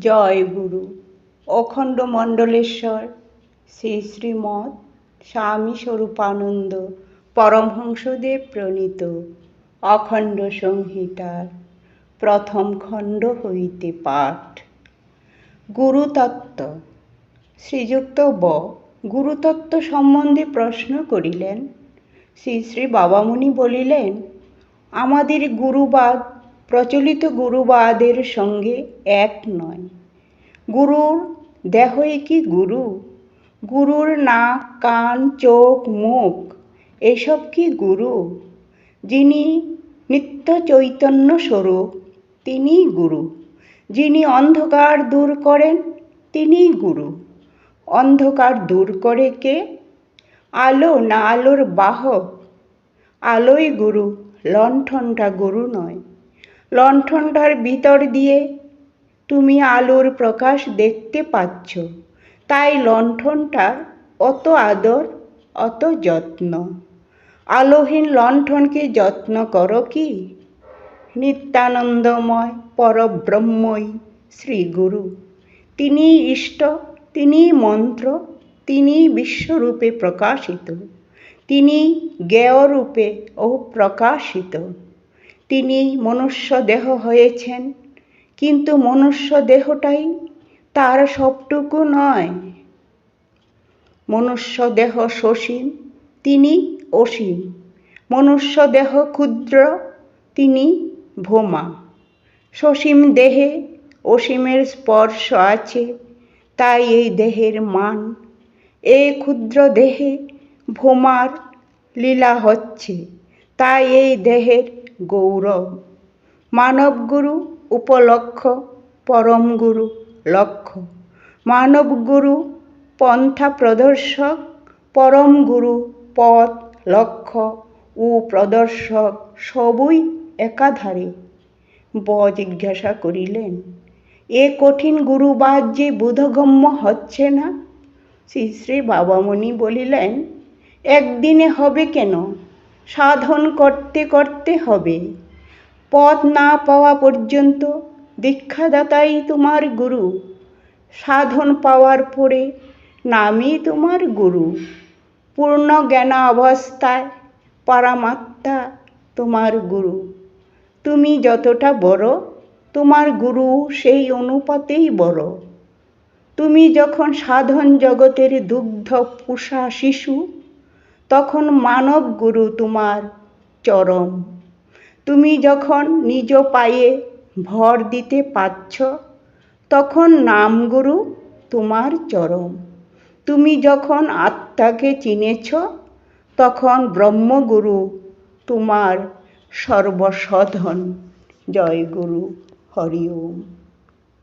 জয় গুরু। অখণ্ড মণ্ডলেশ্বর, শ্রী শ্রীমৎ স্বামী স্বরূপানন্দ পরমহংসদেব প্রণীত অখণ্ড সংহিতার প্রথম খণ্ড হইতে পাঠ। গুরুতত্ত্ব। শ্রীযুক্ত ব গুরুতত্ত্ব সম্বন্ধে প্রশ্ন করিলেন। শ্রী শ্রী বাবামুনি বলিলেন, আমাদের গুরুবাদ প্রচলিত গুরুবাদের সঙ্গে এক নয়। গুরুর দেহই কি গুরু? গুরুর নাক, কান, চোখ, মুখ, এসব কি গুরু? যিনি নিত্য চৈতন্য স্বরূপ, তিনিই গুরু। যিনি অন্ধকার দূর করেন, তিনিই গুরু। অন্ধকার দূর করে কে? আলো না আলোর বাহক। আলোই গুরু, লণ্ঠনটা গুরু নয়। লণ্ঠনটার ভিতর দিয়ে তুমি আলোর প্রকাশ দেখতে পাচ্ছ। তাই লণ্ঠনটার অত আদর, অত যত্ন। আলোহীন লণ্ঠনকে যত্ন করো কি? নিত্যানন্দময়, পরব্রহ্মই শ্রীগুরু। তিনি ইষ্ট তিনি মন্ত্র তিনি বিশ্বরূপে প্রকাশিত। তিনি জ্ঞেয়রূপে ও প্রকাশিত। তিনি মনুষ্য দেহ হয়েছেন, কিন্তু মনুষ্য দেহটাই তার সবটুকু নয়। মনুষ্য দেহ সসীম, তিনি অসীম। মনুষ্য দেহ ক্ষুদ্র, তিনি ভোমা সসীম দেহে অসীমের স্পর্শ আছে, তাই এই দেহের মান। এ ক্ষুদ্র দেহে ভোমার লীলা হচ্ছে, তাই এই দেহের গৌরব। মানবগুরু উপলক্ষ পরম গুরু লক্ষ্য মানবগুরু পন্থা প্রদর্শক পরম গুরু পথ লক্ষ্য ও প্রদর্শক সবই একাধারে। ব জিজ্ঞাসা করিলেন, এ কঠিন গুরুবাদ যে বোধগম্য হচ্ছে না? শ্রী শ্রী বাবামণি বলিলেন, একদিনে হবে কেন? সাধন করতে করতে হবে। পথ না পাওয়া পর্যন্ত দীক্ষাদাতাই তোমার গুরু। সাধন পাওয়ার পরে নামই তোমার গুরু। পূর্ণ জ্ঞান অবস্থায় পরামাত্মা তোমার গুরু। তুমি যতটা বড়, তোমার গুরু সেই অনুপাতেই বড়। তুমি যখন সাধন জগতের দুগ্ধ পুষা শিশু তখন মানব গুরু তোমার চরম তুমি যখন নিজ পায়ে ভর দিতে পারছ, তখন নামগুরু তোমার চরম তুমি যখন আত্মাকে চিনেছ, তখন ব্রহ্মগুরু তোমার সর্বসাধন। জয় গুরু, হরি ওম।